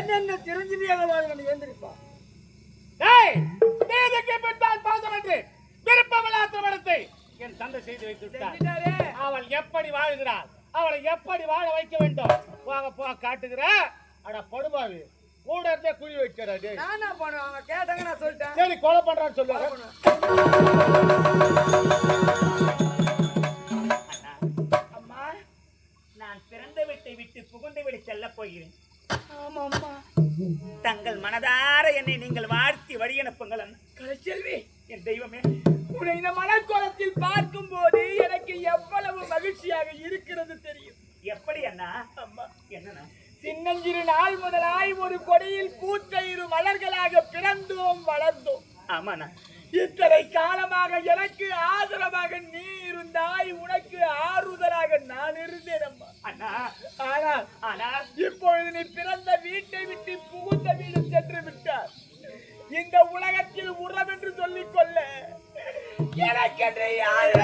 என்னென்ன வாழ்க்கை எழுந்திருப்பா பின்னால் பாசம் என்று விருப்பமில்லா திருமணத்தை என் தந்தை செய்து வைத்து விட்டார். அவள் எப்படி வாழ்கிறாள்? அவளை எப்படி வாழ வைக்க வேண்டும்? போக போக காட்டுகிற அட படுபாவி கூட இருந்தே குழி வைக்கிறா டேய். நான் அவங்க கேட்டாங்க நான் சொல்லிட்டேன். சரி கொலை பண்றான்னு சொல்லுவாங்க அம்மா நான் பிறந்த வீட்டை விட்டு புகுந்து விட செல்லப் போகிறேன். தங்கள் மனதார என்னை நீங்கள் வாழ்த்தி வழி அனுப்புங்கள் கலைச்செல்வி என் தெய்வமே உன்னை இந்த மனக்கோலத்தில் பார்க்கும் போது எனக்கு எவ்வளவு மகிழ்ச்சியாக இருக்கிறது தெரியும். எப்படி அண்ணா? அம்மா என்னண்ணா? சின்னஞ்சிறு நாள் முதலாய் ஒரு கொடியில் பூத்த இரு மலர்களாக பிறந்தோம் வளர்ந்தோம். ஆமாண்ணா. இத்தனை காலமாக எனக்கு ஆதரவாக நீ இருந்தாய் உனக்கு ஆறுதலாக நான் இருந்தேன் அம்மா. அண்ணா ஆனால் ஆனால் இப்பொழுது நீ பிறந்த வீட்டை விட்டு புகுந்த வீடு சென்று விட்டார் இந்த உலகத்தில் உறவென்று என்று சொல்லிக் கொள்ள எனக்கென்று யார்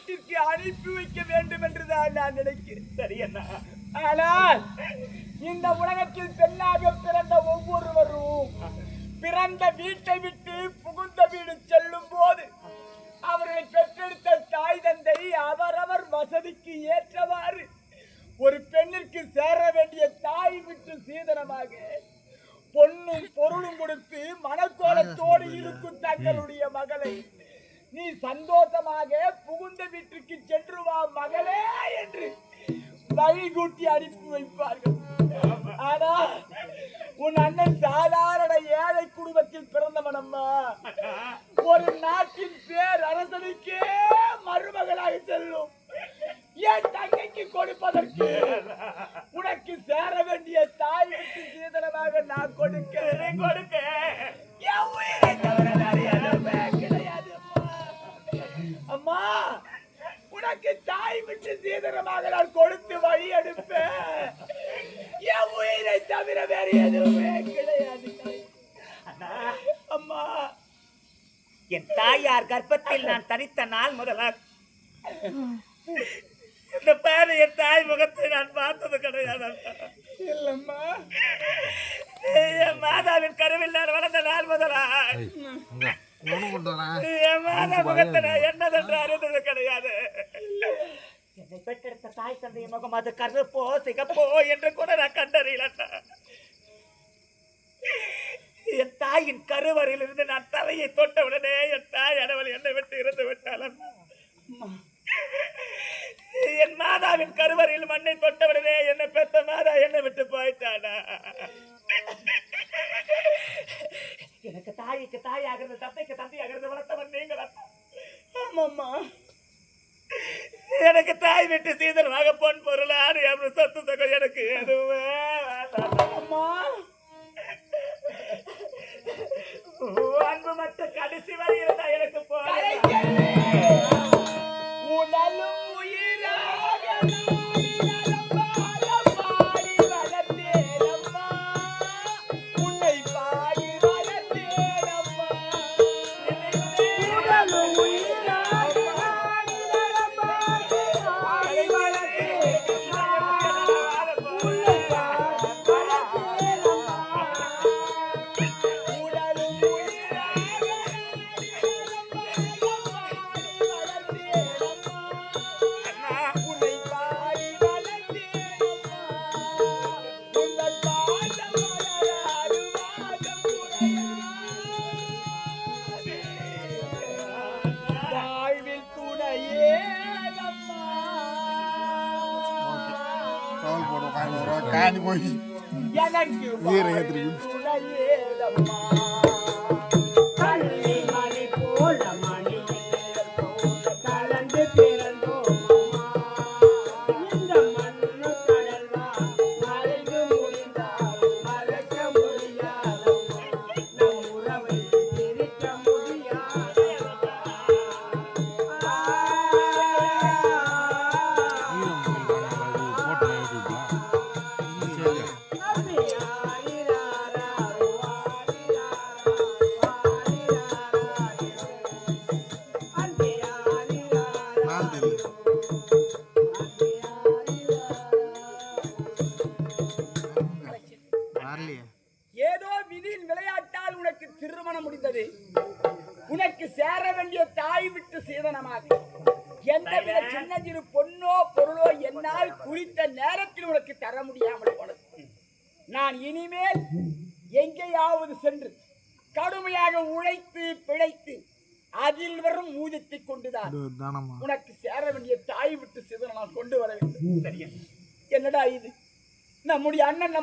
வீட்டிற்கு அனுப்பி வைக்க வேண்டும் என்றுதான் நான் நினைக்கிறேன். சரி அண்ணா. ஆனால் இந்த உலகத்தில் பெண்ணாக பிறந்த ஒவ்வொருவரும் பிறந்த வீட்டை விட்டு புகுந்த வீடு செல்லும் போது அவர்களை பெற்றெடுத்த தாய் தந்தை அவரவர் வசதிக்கு ஏற்றவாறு ஒரு பெண்ணிற்கு சேர வேண்டிய தாய் விட்டு சீதனமாக பொன்னும் பொருளும் கொடுத்து மனக்கோலத்தோடு இருக்கும் தங்களுடைய மகளை நீ சந்தோஷமாக புகுந்த வீட்டுக்கு சென்று வா மகளே என்று வழிகூட்டி அனுப்பி வைப்பார்கள். ஆனா உன் அண்ணன் சாதா இந்த பாரு என் தாய் முகத்தை நான் பார்த்தது கிடையாது இல்லம்மா. என் மாதாவின் கருவில் நான் வளர்ந்த நாள் வரேன். என் மாதா முகத்தை நான் என்னதென்று அறிந்தது கிடையாது. என்னை பெற்றெடுத்த தாய் தந்தையின் முகம் அது கருப்போ சிகப்போ என்று கூட நான் கண்டறியலட்டா என் தாயின் கருவறையில் இருந்து நான் தலையை தொட்ட உடனே என் தாய் அடவல் என்னை விட்டு இருந்து அண்ணா. என் மாதாவின் கருவறையில் மண்ணை தொட்டவுடனே என்னை பெத்த மாதா என்னை விட்டு போயிட்டாடா எனக்கு தாய்க்கு தாயாகிறது தந்தைக்கு தந்தையாகிறது வளர்த்தவன் நீங்கள். ஆமாம்மா எனக்கு தாய் விட்டு சீதனமாக பொன் பொருளாடு அப்படி சொத்து சொகம் எனக்கு எதுவுமே வேண்டாம். அம்மா அன்பு மட்டும் கடைசி வரை இருந்தா எனக்கு போதும். Thank you.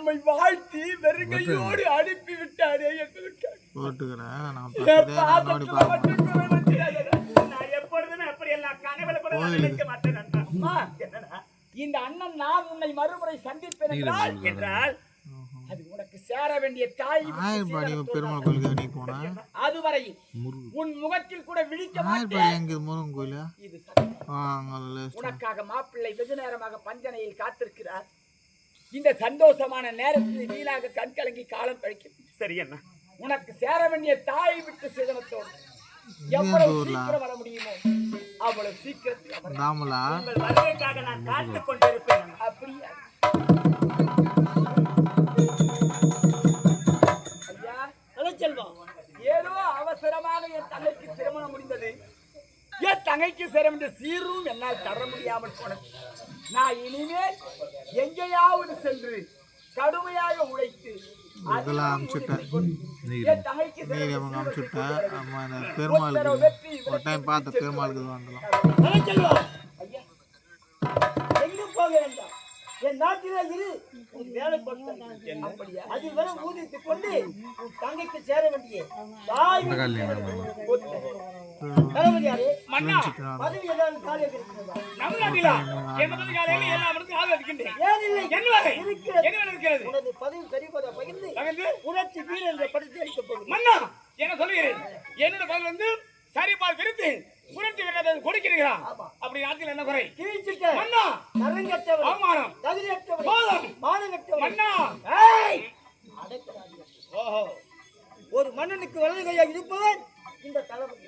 நம்மை வாழ்த்தி வெறுங்கையோடு அனுப்பி விட்டாரே என்பதற்காக போட்டுக்கிறேன் நான் என் பார்த்ததே நான் நோடி பாதத்துல பார்ப்பேன் மட்டும் குறை வச்சிடாதடா. நான் எப்பொழுதுமே அப்படி எல்லாம் கனவுல கூட நான் கோயில். நினைக்க மாட்டேன் அண்ணா. அம்மா, என்னடா? இந்த அண்ணன் நான் உன்னை மறுமுறை சந்திப்பேன் என்றால் அது உனக்கு சேர வேண்டிய தாய் பெருமாள் கோயிலுக்கு நீ போனேன் அதுவரை உன் முகத்தில் கூட விழிக்க மாட்டேன். முருகன் கோயிலா? இது உனக்காக மாப்பிள்ளை வெகு நேரமாக பஞ்சனையில் காத்திருக்கிறார். இந்த சந்தோஷமான நேரத்தில் வீணாக கண் கலங்கி காலம் கழிக்கும். சரி அண்ணா உனக்கு சேர வேண்டிய தாய் விட்டு சிதனத்தோடு. எவ்வளவு சீக்கிரம் வர முடியுமோ அவ்வளவு சீக்கிரத்தில் வர தாமலா உங்கள் வருகைக்காக நான் காத்துக் கொண்டிருப்பேன். அப்படியா? இதெல்லாம் சேர நீர். வேண்டிய அவங்க அனுப்பிச்சுட்டேன் சீரும் அம்மா இந்த ஒரு பெருமாளுக்கு ஒரு டைம் பார்த்த பெருமாளுக்கு வேண்டாம். என் நாட்டிலே இரு உன் வேலை அதில் வர ஊதியத்தை கொண்டு உன் தங்கைக்கு சேர வேண்டிய தாய் தளபதியாரே? புரட்சி வீரர் என்ற படத்தை அளிக்கப் போகிறேன். மன்னா என்ன சொல்லுகிறேன் என்னோட பதில் வந்து சரிபால் விருத்து புரட்சி வீரர்கள் கொடுக்கிறீர்களா? அப்படி நாட்டில் என்ன குறை? மன்னா தரங்கற்றவர் அவமானம் தகுதியற்றவர் போதும். மானங்கற்றவர் மன்னா. ஓஹோ. ஒரு மன்னனுக்கு வலது கையாக இருப்பவன் இந்த தளபதி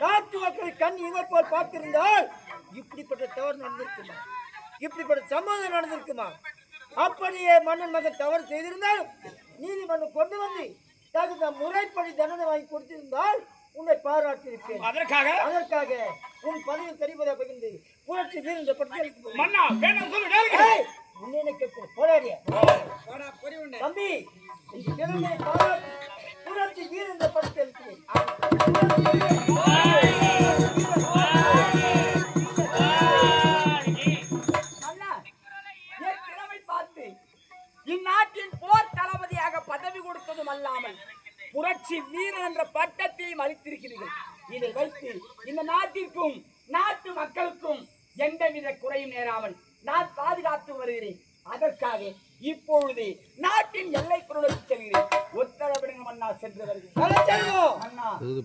நாட்டு மக்களை கண் இமை போல் பார்த்திருந்தால் இப்படிப்பட்ட தவறு நடந்திருக்குமா? இப்படிப்பட்ட சம்பவம் நடந்திருக்குமா? அப்படியே மன்னன் மகன் தவறு செய்திருந்தாலும் நீதிமன்றம் கொண்டு வந்து தகுந்த முறைப்படி தண்டனை வாங்கி கொடுத்திருந்தால் உன்னை பாராட்டியிருப்பேன். அதற்காக? அதற்காக உன் பதவி தெரிவதை பகிர்ந்து புரட்சி வீரன் இந்த பட்டியலுக்கு. மன்னா வேணும் சொல்லு போராடிய? தம்பி பாராட்டி புரட்சி வீரன் இந்த பார்த்து இந்நாட்டின் போர் தளபதியாக பதவி கொடுத்ததும் அல்லாமல் புரட்சி வீரன் என்ற பட்டத்தையும் அளித்திருக்கிறீர்கள். இதை வைத்து இந்த நாட்டிற்கும் நாட்டு மக்களுக்கும் எந்தவித குறையும் நேராமல் நான் பாதுகாத்து வருகிறேன். அதற்காக இப்பொழுது நாட்டின் எல்லைக்குள்ளுக்கு செல்கிறேன். மன்னா சென்று வருகிறேன்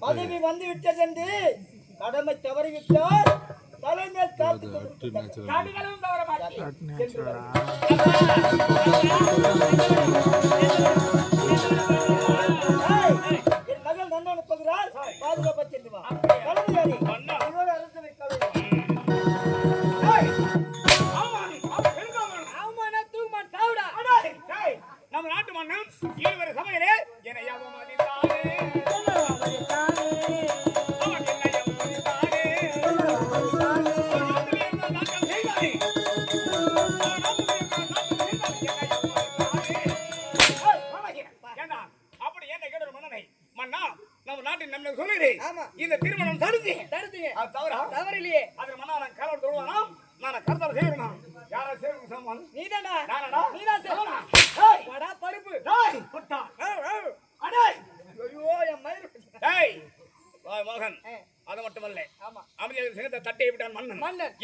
பதவி வந்து விட்டதென்று கடமை தவறிவிட்டால் தலைமையில் காத்து கடுகளும் தவற மாட்டேன் சென்று வருகிறேன். ஏய், என் மகள் நந்தவன போகிறார் பாதுகாப்பா சென்று வா. மன்னன் சபையிலே என்னை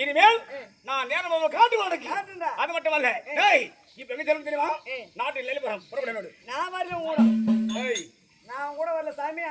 இனிமேல் நான் நேரம் அவன் காட்டு உனக்கு காட்டுண்டா. அது மட்டுமல்ல டேய் இப்ப எங்க தெரியுமா? ஏ. நாட்டில் நெல்லிபுரம் புறப்பட நான் வரல கூட. நான் கூட வரல சாமி?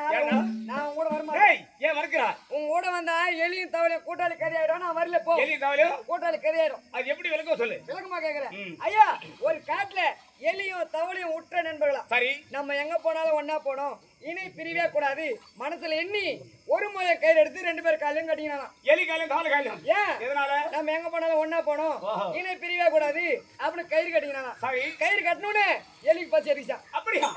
நான் கூட வரமாட்டேன். டேய் ஏன் மறுக்கிறா உன் கூட வந்தா எலியும் தவளையும் கூட்டாளி கறியாயிடும். நான் வரல போ. எலி தவளையும்? கூட்டாளி கறியாயிடும். அது எப்படி விளக்கம் சொல்லு? விளக்கமா கேக்குறேன். ஐயா ஒரு காட்டுல எலியும் தவளையும் உற்ற நண்பர்களா? சரி. நம்ம எங்க போனாலும் ஒண்ணா போனோம். இணை பிரிவே கூடாது. மனசுல எண்ணி ஒரு முறைய கையில் எடுத்து ரெண்டு பேர் காலையும் கட்டிக்கலாம் எலி காலையும் தவளை காலையும் ஏன் எதனால? நம்ம எங்க போனாலும் ஒண்ணா போனோம். இணை பிரிவே கூடாது. அப்படின்னு கயிறு கட்டிக்கலாம் சரி. கயிறு கட்டணும்னு எலிக்கு பசி அடிச்சா அப்படியா.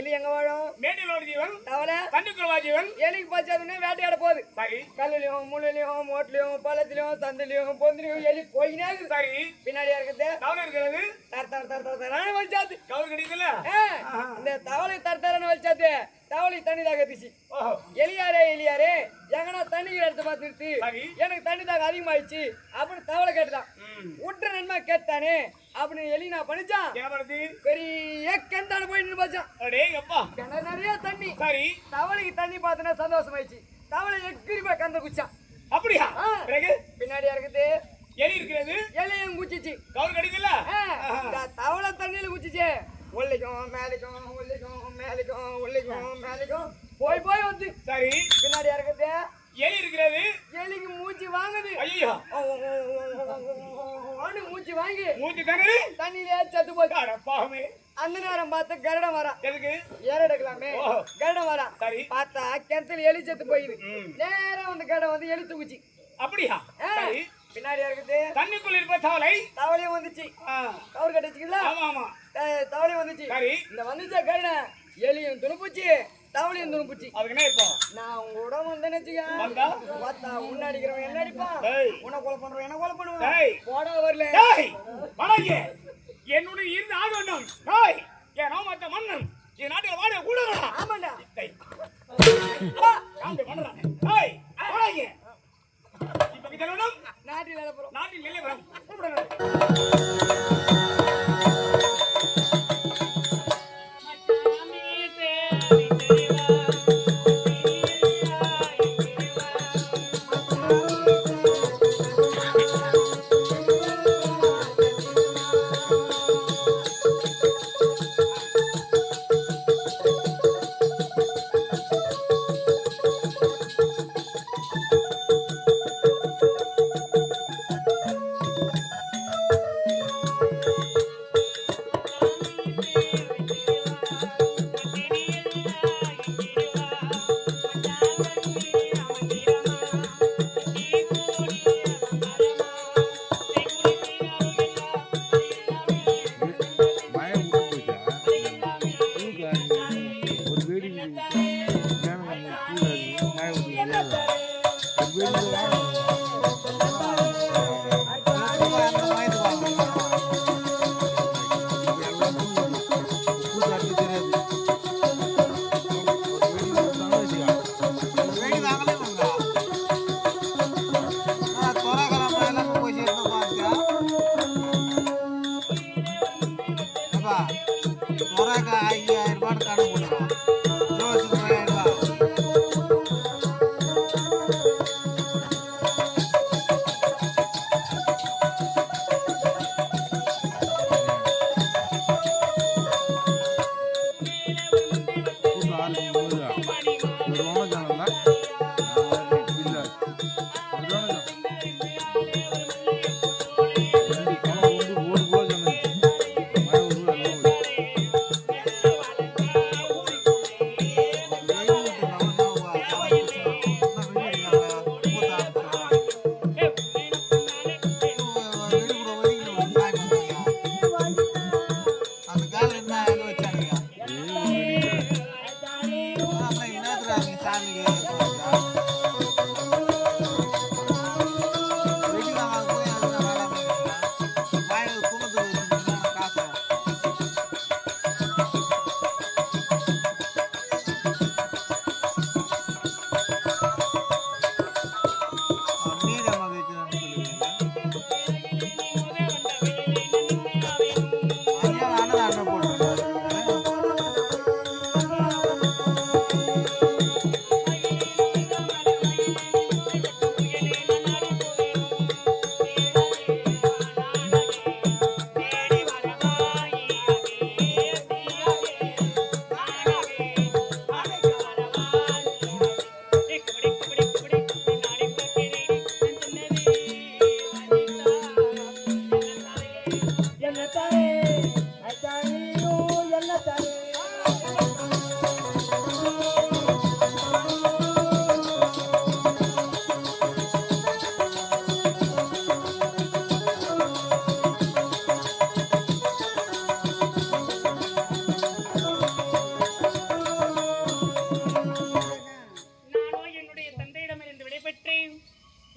எலி எங்க வாழும்? மேட்டில் ஒரு ஜீவன் தவளை. தண்ணிக்குள்ள ஜீவன் எலிக்கு பசி அதுனே வேட்டையாட போகுது. சரி. கல்லுலயும் முள்ளுலயும் மோட்லயும் பள்ளத்திலயும் சந்திலையும் பொந்திலையும் எலி போயினே இருக்குது. சரி. பின்னாடியா இருக்குது தவளை இருக்கிறது? தர தர தர தர தரான்னு வலிச்சாது. கவுர் கிடைக்கல இந்த தவளை தர தரன்னு வலிச்சாது. தவளை தண்ணி தாக திசி ஓஹோ. எலியாரே எலியாரே எங்கனா தண்ணி எடுத்து பார்த்து நிறுத்து. எனக்கு தண்ணி தாக அதிகமாயிடுச்சு. அப்படின்னு தவளை கேட்டுதான். உற்ற நன்மை கேட்டானே அப்படின்னு எலி நான் பண்ணிச்சான் பெரிய கெந்தான போய் நின்று பாச்சான் நிறைய தண்ணி. சரி. தவளைக்கு தண்ணி பார்த்தனா சந்தோஷமாயிடுச்சு. தவளை எக்கிரி போய் கந்த குச்சான். அப்படியா? பின்னாடியா இருக்குது? எலி இருக்கிறது? எலியும் குச்சிச்சு. கவுர் கிடைக்கல தவளை தண்ணியில குச்சிச்சு. உள்ளிக்கும் மேலிக்கும் உள்ளிக்கும் மேலிக்கும் உள்ளிக்கும் மேலிக்கும் போய் போய் வந்து சரி பின்னாடியா இருக்குது எலி இருக்கிறது எலிக்கு மூச்சு வாங்குது ஐயோ மூச்சு வாங்கி மூச்சு தண்ணி தண்ணியிலே செத்து போச்சு பாவமே அந்த நேரம் பார்த்து கருடம் வரா எதுக்கு ஏற எடுக்கலாமே ஓஹோ. கருடம் வரா சரி. பார்த்தா கிணத்துல எலி செத்து போயிது ம். நேரம் வந்து கருடம் வந்து எலி தூக்குச்சு அப்படியா சரி பின்னாடியா இருக்குது. தண்ணிக்குள்ள இருப்ப தவளை. தவளையும் வந்துச்சு. ஆ. கவர் கட்டிச்சுங்களா ஆமா ஆமா. தவளையும் வந்துச்சு. சரி. இந்த வந்துச்சா கருடன் எலியும் துணுப்புச்சு தவளையும் துணுப்புச்சு. அதுக்கு என்ன இப்போ? நான் உங்க வந்தேன்னு வந்தா? வச்சுக்க பார்த்தா உன்ன அடிக்கிறவன் என்ன அடிப்பான். உன்னை கொலை பண்றவன் என்ன கொலை. பண்ணுவான்? போடா வரல. வணங்க என்னுடைய இருந்து வேண்டும். டேய். என் நாமத்த மன்னன். என் நாட்டில் வாட கூட ஆமாண்டா. பண்ணுறான் டேய். வணங்க இப்ப செல்லணும் நாட்டில் நாட்டில் நிலைவரம்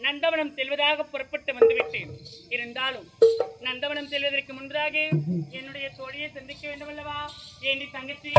நந்தவனம் செல்வதாக புறப்பட்டு வந்துவிட்டேன். இருந்தாலும் நந்தவனம் செல்வதற்கு முன்பதாக என்னுடைய தோழியை சந்திக்க வேண்டும் அல்லவா ஏண்டி தங்கச்சி?